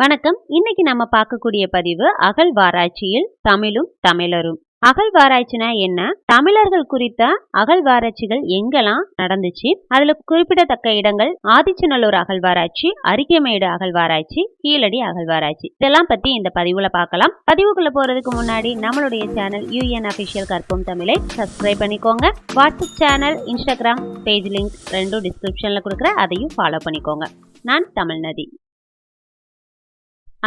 வணக்கம். இன்னைக்கு நம்ம பார்க்கக்கூடிய பதிவு அகழ்வாராய்ச்சியில் தமிழும் தமிழரும். அகழ்வாராய்ச்சினா என்ன? தமிழர்கள் குறித்த அகழ்வாராய்ச்சிகள் எங்கெல்லாம் நடந்துச்சு? அதுல குறிப்பிடத்தக்க இடங்கள் ஆதிச்சநல்லூர் அகழ்வாராய்ச்சி அரிக்கமேடு அகழ்வாராய்ச்சி கீழடி அகழ்வாராய்ச்சி இதெல்லாம் பத்தி இந்த பதிவுல பார்க்கலாம். பதிவுக்குள்ள போறதுக்கு முன்னாடி நம்மளுடைய சேனல் யூஎன் அபிஷியல் கற்போம் தமிழை சப்ஸ்கிரைப் பண்ணிக்கோங்க. WhatsApp channel Instagram page link ரெண்டும் டிஸ்கிரிப்ஷன்ல கொடுக்குற அதையும் ஃபாலோ பண்ணிக்கோங்க. நான் தமிழ்நதி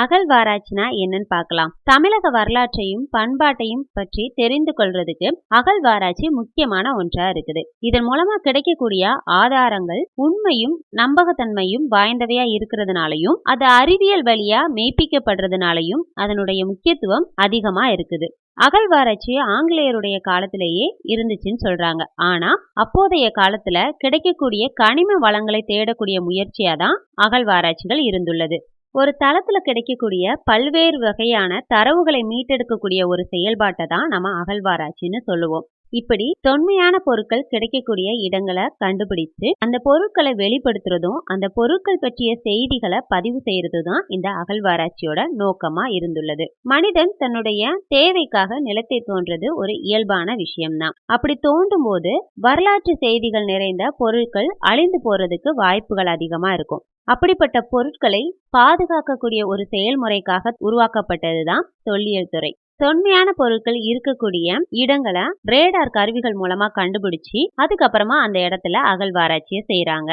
அகழ்வாராய்ச்சினா என்னன்னு பார்க்கலாம். தமிழக வரலாற்றையும் பண்பாட்டையும் பற்றி தெரிந்து கொள்றதுக்கு அகழ்வாராய்ச்சி முக்கியமான ஒன்றா இருக்குது. இதன் மூலமா கிடைக்கக்கூடிய ஆதாரங்கள் உண்மையும் நம்பகத்தன்மையும் வாய்ந்தவையா இருக்கிறதுனாலையும் அது அறிவியல் வழியா மெய்ப்பிக்கப்படுறதுனாலையும் அதனுடைய முக்கியத்துவம் அதிகமா இருக்குது. அகழ்வாராய்ச்சி ஆங்கிலேயருடைய காலத்திலேயே இருந்துச்சுன்னு சொல்றாங்க. ஆனா அப்போதைய காலத்துல கிடைக்கக்கூடிய கனிம வளங்களை தேடக்கூடிய முயற்சியா தான் அகழ்வாராய்ச்சிகள் இருந்துள்ளது. ஒரு தளத்தில் கிடைக்கக்கூடிய பல்வேறு வகையான தரவுகளை மீட்டெடுக்கக்கூடிய ஒரு செயல்பாட்டை தான் நம்ம அகழ்வாராய்ச்சின்னு சொல்லுவோம். இப்படி தொன்மையான பொருட்கள் கிடைக்கக்கூடிய இடங்களை கண்டுபிடிச்சு அந்த பொருட்களை வெளிப்படுத்துறதும் அந்த பொருட்கள் பற்றிய செய்திகளை பதிவு செய்யறதும் தான் இந்த அகழ்வாராய்ச்சியோட நோக்கமா இருந்துள்ளது. மனிதன் தன்னுடைய தேவைக்காக நிலத்தை தோன்றது ஒரு இயல்பான விஷயம்தான். அப்படி தோண்டும் போது வரலாற்று செய்திகள் நிறைந்த பொருட்கள் அழிந்து போறதுக்கு வாய்ப்புகள் அதிகமா இருக்கும். அப்படிப்பட்ட பொருட்களை பாதுகாக்கக்கூடிய ஒரு செயல்முறைக்காக உருவாக்கப்பட்டதுதான் தொல்லியல் துறை. தொன்மையான பொருட்கள் இருக்கக்கூடிய இடங்களை ரேடார் கருவிகள் மூலமா கண்டுபிடிச்சு அதுக்கப்புறமா அந்த இடத்துல அகழ்வாராய்ச்சியை செய்யறாங்க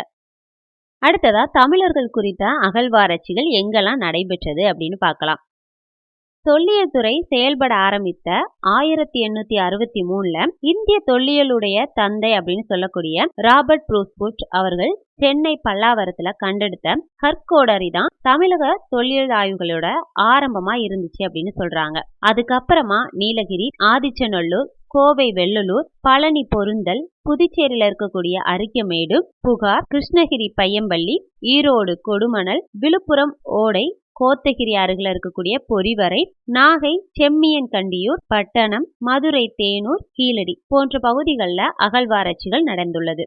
அடுத்ததா தமிழர்கள் குறித்த அகழ்வாராய்ச்சிகள் எங்கெல்லாம் நடைபெற்றது அப்படின்னு பார்க்கலாம். தொல்லியல் துறை செயல்பட ஆரம்பித்த ஆயிரத்தி எண்ணூத்தி அறுபத்தி மூணுல இந்திய தொல்லியலுடைய தந்தை அப்படின்னு சொல்லக்கூடிய ராபர்ட் ப்ரூஸ்புட் அவர்கள் சென்னை பல்லாவரத்துல கண்டெடுத்த கற்கோடரி தான் தமிழக தொல்லியல் ஆய்வுகளோட ஆரம்பமா இருந்துச்சு அப்படின்னு சொல்றாங்க. அதுக்கப்புறமா நீலகிரி ஆதிச்சநல்லூர் கோவை வெள்ளலூர் பழனி பொருந்தல் புதுச்சேரியில இருக்கக்கூடிய அரிக்கமேடு புகார் கிருஷ்ணகிரி பையம்பள்ளி ஈரோடு கொடுமணல் விழுப்புரம் ஓடை கோத்தகிரி அருகில் இருக்கக்கூடிய பொறிவரை நாகை செம்மியன் கண்டியூர் பட்டணம் மதுரை தேனூர் கீழடி போன்ற பகுதிகளில் அகழ்வாராய்ச்சிகள் நடந்துள்ளது.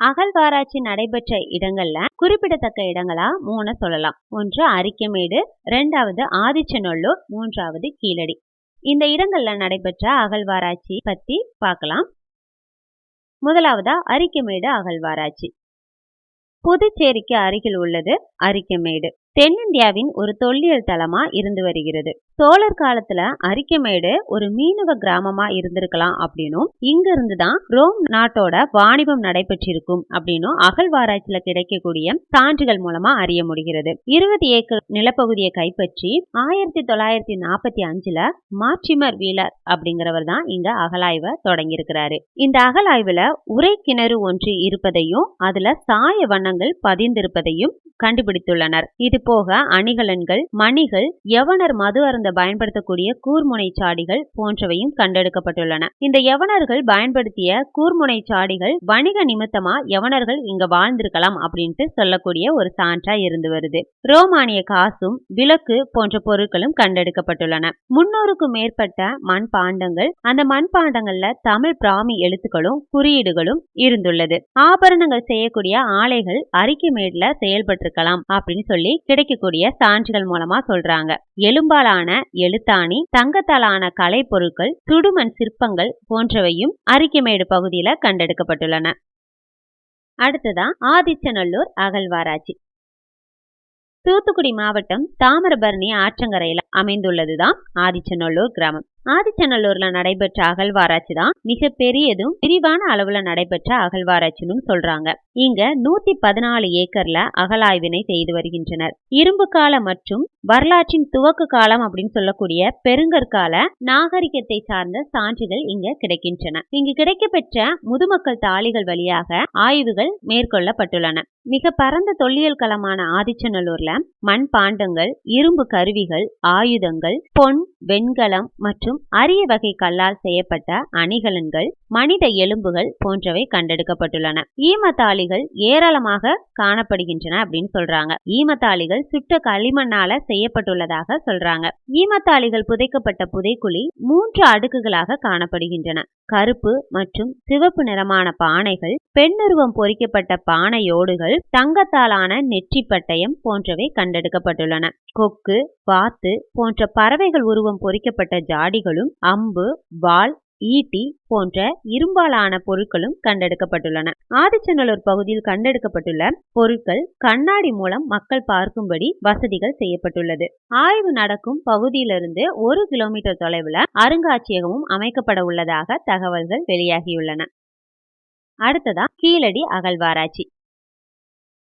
அகழ்வாராய்ச்சி நடைபெற்ற இடங்கள்ல குறிப்பிடத்தக்க இடங்களா மூணு சொல்லலாம். ஒன்று அரிக்கமேடு ரெண்டாவது ஆதிச்சநல்லூர் மூன்றாவது கீழடி. இந்த இடங்கள்ல நடைபெற்ற அகழ்வாராய்ச்சி பத்தி பார்க்கலாம். முதலாவதா அரிக்கமேடு அகழ்வாராய்ச்சி. புதுச்சேரிக்கு அருகில் உள்ளது அரிக்கமேடு. தென்னிந்தியாவின் ஒரு தொல்லியல் தலமா இருந்து வருகிறது. சோழர் காலத்துல அரிக்கமேடு ஒரு மீனவ கிராமமா இருந்திருக்கலாம் அப்படின்னும் இங்க இருந்துதான் ரோம் நாட்டோட வாணிபம் நடைபெற்றிருக்கும் அப்படின்னும் அகழ்வாராய்ச்சியில கிடைக்கக்கூடிய சான்றுகள் மூலமா அறிய முடிகிறது. இருபது ஏக்கர் நிலப்பகுதியை கைப்பற்றி ஆயிரத்தி தொள்ளாயிரத்தி நாற்பத்தி அஞ்சுல மார்ச்சிமர் வீலர் அப்படிங்கிறவர் தான் இங்க அகலாய்வை தொடங்கியிருக்கிறாரு. இந்த அகலாய்வுல உரை கிணறு ஒன்று இருப்பதையும் அதுல சாய வண்ணங்கள் பதிந்திருப்பதையும் கண்டுபிடித்துள்ளனர். இது போக அணிகலன்கள் மணிகள் யவனர் மது அருந்த பயன்படுத்தக்கூடிய கூர்முனை சாடிகள் போன்றவையும் கண்டெடுக்கப்பட்டுள்ளன. இந்த யவனர்கள் பயன்படுத்திய கூர்முனை சாடிகள் வணிக நிமித்தமா யவனர்கள் இங்க வாழ்ந்திருக்கலாம் அப்படின்ட்டு சொல்லக்கூடிய ஒரு சான்றா இருந்து வருது. ரோமானிய காசும் விளக்கு போன்ற பொருட்களும் கண்டெடுக்கப்பட்டுள்ளன. முன்னூறுக்கும் மேற்பட்ட மண் பாண்டங்கள் அந்த மண் பாண்டங்கள்ல தமிழ் பிராமி எழுத்துக்களும் குறியீடுகளும் இருந்துள்ளது. ஆபரணங்கள் செய்யக்கூடிய ஆலைகள் அரிக்கமேட்ல செயல்பட்டிருக்கலாம் அப்படின்னு சொல்லி கிடைக்கக்கூடிய சான்றுகள் மூலமா சொல்றாங்க. எலும்பாலான எழுத்தாணி தங்கத்தாலான கலை பொருட்கள் சுடுமண் சிற்பங்கள் போன்றவையும் அரிக்கமேடு பகுதியில கண்டெடுக்கப்பட்டுள்ளன. அடுத்ததான் ஆதிச்சநல்லூர் அகழ்வாராய்ச்சி. தூத்துக்குடி மாவட்டம் தாமிரபரணி ஆற்றங்கரையில அமைந்துள்ளதுதான் ஆதிச்சநல்லூர் கிராமம். ஆதிச்சநல்லூர்ல நடைபெற்ற அகழ்வாராய்ச்சி தான் மிக பெரியதும் விரிவான அளவுல நடைபெற்ற அகழ்வாராய்ச்சின்னு சொல்றாங்க. இங்க நூத்தி பதினாலு ஏக்கர்ல அகலாய்வினை செய்து வருகின்றனர். இரும்பு கால மற்றும் வரலாற்றின் துவக்க காலம் அப்படின்னு சொல்லக்கூடிய பெருங்கற்கால நாகரிகத்தை சார்ந்த சான்றுகள் இங்க கிடைக்கின்றன. இங்கு கிடைக்கப்பெற்ற முதுமக்கள் தாளிகள் வழியாக ஆய்வுகள் மேற்கொள்ளப்பட்டுள்ளன. மிக பரந்த தொல்லியல் களமான ஆதிச்சநல்லூர்ல மண் பாண்டங்கள் இரும்பு கருவிகள் ஆயுதங்கள் பொன் வெண்கலம் மற்றும் அரிய வகை கல்லால் செய்யப்பட்ட அணிகலன்கள் மனித எலும்புகள் போன்றவை கண்டெடுக்கப்பட்டுள்ளன. ஈமத்தாளிகள் ஏராளமாக காணப்படுகின்றன அப்படின்னு சொல்றாங்க. ஈமத்தாளிகள் சுட்ட களிமண்ணால செய்யப்பட்டுள்ளதாக சொல்றாங்க. ஈமத்தாளிகள் புதைக்கப்பட்ட புதைக்குழி மூன்று அடுக்குகளாக காணப்படுகின்றன. கருப்பு மற்றும் சிவப்பு நிறமான பானைகள் பெண்ணுருவம் பொறிக்கப்பட்ட பானையோடுகள் தங்கத்தாலான நெற்றி பட்டயம் போன்றவை கண்டெடுக்கப்பட்டுள்ளன. கொக்கு வாத்து போன்ற பறவைகள் உருவம் பொறிக்கப்பட்ட ஜாடிகளும் அம்பு வால் ஈட்டி போன்ற இரும்பாலான பொருட்களும் கண்டெடுக்கப்பட்டுள்ளன. ஆதிச்சநல்லூர் பகுதியில் கண்டெடுக்கப்பட்டுள்ள பொருட்கள் கண்ணாடி மூலம் மக்கள் பார்க்கும்படி வசதிகள் செய்யப்பட்டுள்ளது. ஆய்வு நடக்கும் பகுதியிலிருந்து ஒரு கிலோமீட்டர் தொலைவில் அருங்காட்சியகமும் அமைக்கப்பட உள்ளதாக தகவல்கள் வெளியாகியுள்ளன. அடுத்ததா கீழடி அகழ்வாராய்ச்சி.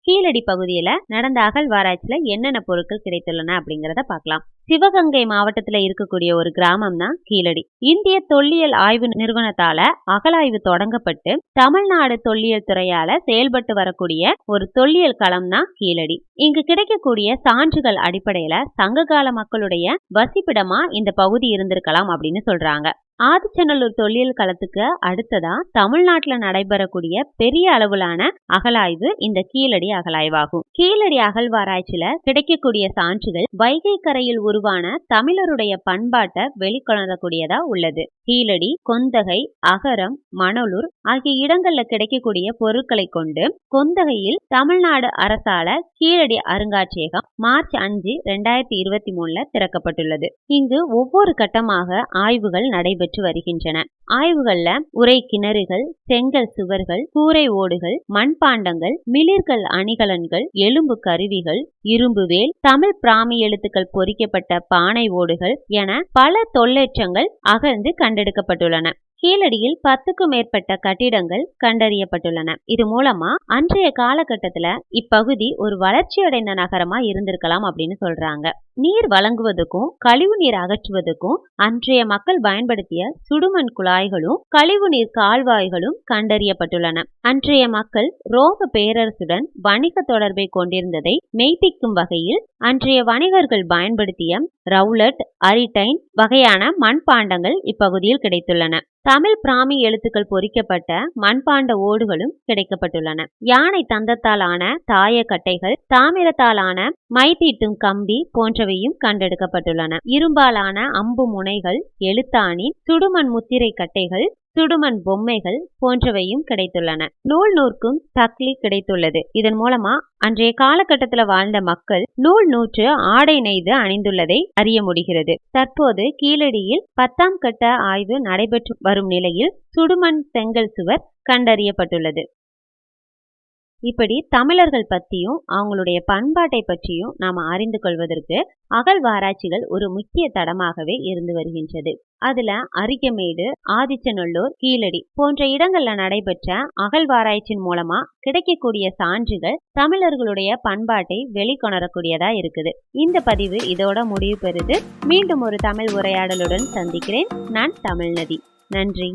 கீழடி பகுதியில நடந்த அகழ்வாராய்ச்சியில என்னென்ன பொருட்கள் கிடைத்துள்ளன அப்படிங்கறத பார்க்கலாம். சிவகங்கை மாவட்டத்துல இருக்கக்கூடிய ஒரு கிராமம் தான் கீழடி. இந்திய தொல்லியல் ஆய்வு நிறுவனத்தால அகலாய்வு தொடங்கப்பட்டு தமிழ்நாடு தொல்லியல் துறையால செயல்பட்டு வரக்கூடிய ஒரு தொல்லியல் களம் தான் கீழடி. இங்கு கிடைக்கக்கூடிய சான்றுகள் அடிப்படையில சங்ககால மக்களுடைய வசிப்பிடமா இந்த பகுதி இருந்திருக்கலாம் அப்படின்னு சொல்றாங்க. ஆதிச்சநல்லூர் தொல்லியல் களத்துக்கு அடுத்ததா தமிழ்நாட்டுல நடைபெறக்கூடிய பெரிய அளவிலான அகலாய்வு இந்த கீழடி அகலாய்வாகும். கீழடி அகழ்வாராய்ச்சியில கிடைக்கக்கூடிய சான்றுகள் வைகை கரையில் உருவான தமிழருடைய பண்பாட்டை வெளிக்கொணரக்கூடியதா உள்ளது. கீழடி கொந்தகை அகரம் மணலூர் ஆகிய இடங்கள்ல கிடைக்கக்கூடிய பொருட்களை கொண்டு கொந்தகையில் தமிழ்நாடு அரசால கீழடி அருங்காட்சியகம் மார்ச் அஞ்சு ரெண்டாயிரத்தி இருபத்தி மூணுல திறக்கப்பட்டுள்ளது. இங்கு ஒவ்வொரு கட்டமாக ஆய்வுகள் நடைபெற்று வருகின்றன. ஆய்வுகள்ல உரை கிணறுகள் செங்கல் சுவர்கள் கூரை ஓடுகள் மண்பாண்டங்கள் மிளிர்கள் அணிகலன்கள் எலும்பு கருவிகள் இரும்பு வேல் தமிழ் பிராமி எழுத்துக்கள் பொறிக்கப்பட்ட பானை ஓடுகள் என பல தொல்லேற்றங்கள் அகழ்ந்து கண்டெடுக்கப்பட்டுள்ளன. கீழடியில் பத்துக்கும் மேற்பட்ட கட்டிடங்கள் கண்டறியப்பட்டுள்ளன. இது மூலமா அன்றைய காலகட்டத்துல இப்பகுதி ஒரு வளர்ச்சியடைந்த நகரமா இருந்திருக்கலாம் அப்படின்னு சொல்றாங்க. நீர் வழங்குவதற்கும் கழிவு நீர் அகற்றுவதற்கும் அன்றைய மக்கள் பயன்படுத்திய சுடுமண் குழாய்களும் கழிவு நீர் கால்வாய்களும் கண்டறியப்பட்டுள்ளன. அன்றைய மக்கள் ரோம பேரரசுடன் வணிக தொடர்பை கொண்டிருந்ததை மெய்ப்பிக்கும் வகையில் அன்றைய வணிகர்கள் பயன்படுத்திய ரவுலட் அரிடைன் வகையான மண்பாண்டங்கள் இப்பகுதியில் கிடைத்துள்ளன. தமிழ் பிராமி எழுத்துக்கள் பொறிக்கப்பட்ட மண்பாண்ட ஓடுகளும் கிடைக்கப்பட்டுள்ளன. யானை தந்தத்தாலான தாயக்கட்டைகள் தாமிரத்தாலான மை தீட்டும் கம்பி போன்றவையும் கண்டெடுக்கப்பட்டுள்ளன. இரும்பாலான அம்பு முனைகள் எழுத்தாணி சுடுமண் முத்திரை கட்டைகள் சுடுமண் பொம்மைகள் போன்றவையும் கிடைத்துள்ளன. நூல் நூற்கும் தக்லி கிடைத்துள்ளது. இதன் மூலமா அன்றைய காலகட்டத்தில் வாழ்ந்த மக்கள் நூல் நூற்று ஆடை நெய்து அணிந்துள்ளதை அறிய முடிகிறது. தற்போது கீழடியில் பத்தாம் கட்ட ஆய்வு நடைபெற்று வரும் நிலையில் சுடுமண் செங்கல் சுவர் கண்டறியப்பட்டுள்ளது. இப்படி தமிழர்கள் பற்றியும் அவங்களுடைய பண்பாட்டை பற்றியும் நாம் அறிந்து கொள்வதற்கு அகழ்வாராய்ச்சிகள் ஒரு முக்கிய தடமாகவே இருந்து வருகின்றது. அதுல அரிக்கமேடு ஆதிச்சநல்லூர் கீழடி போன்ற இடங்கள்ல நடைபெற்ற அகழ்வாராய்ச்சியின் மூலமா கிடைக்கக்கூடிய சான்றுகள் தமிழர்களுடைய பண்பாட்டை வெளிக்கொணரக்கூடியதா இருக்குது. இந்த பதிவு இதோட முடிவு பெறுது. மீண்டும் ஒரு தமிழ் உரையாடலுடன் சந்திக்கிறேன். நான் தமிழ்நதி. நன்றி.